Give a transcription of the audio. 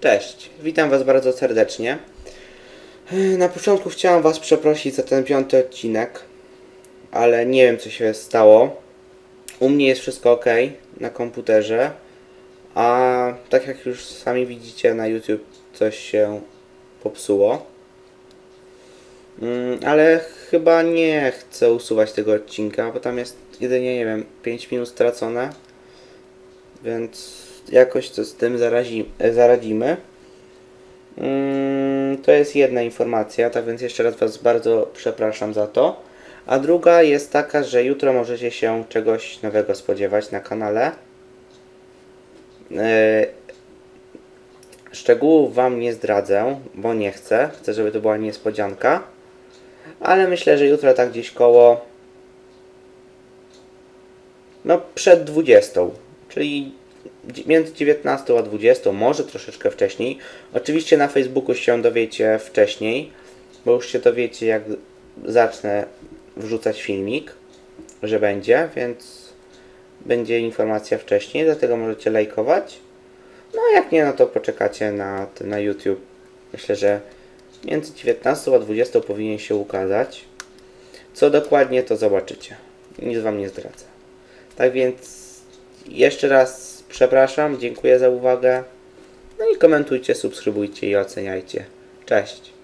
Cześć, witam Was bardzo serdecznie. Na początku chciałam Was przeprosić za ten piąty odcinek, ale nie wiem co się stało. U mnie jest wszystko ok na komputerze, a tak jak już sami widzicie na YouTube coś się popsuło. Mm, Ale chyba nie chcę usuwać tego odcinka, bo tam jest jedynie, nie wiem, 5 minut stracone. Więc jakoś to z tym zarazi, zaradzimy. Mm, To jest jedna informacja, tak więc jeszcze raz Was bardzo przepraszam za to. A druga jest taka, że jutro możecie się czegoś nowego spodziewać na kanale. E, Szczegółów Wam nie zdradzę, bo nie chcę. Chcę, żeby to była niespodzianka. Ale myślę, że jutro tak gdzieś koło. No, przed 20. Czyli między 19 a 20, może troszeczkę wcześniej. Oczywiście na Facebooku się dowiecie wcześniej, bo już się dowiecie, jak zacznę wrzucać filmik, że będzie, więc będzie informacja wcześniej, dlatego możecie lajkować. No a jak nie, no to poczekacie na, na YouTube. Myślę, że między 19 a 20 powinien się ukazać. Co dokładnie, to zobaczycie. Nic Wam nie zdradzę. Tak więc jeszcze raz przepraszam, dziękuję za uwagę. No i komentujcie, subskrybujcie i oceniajcie. Cześć.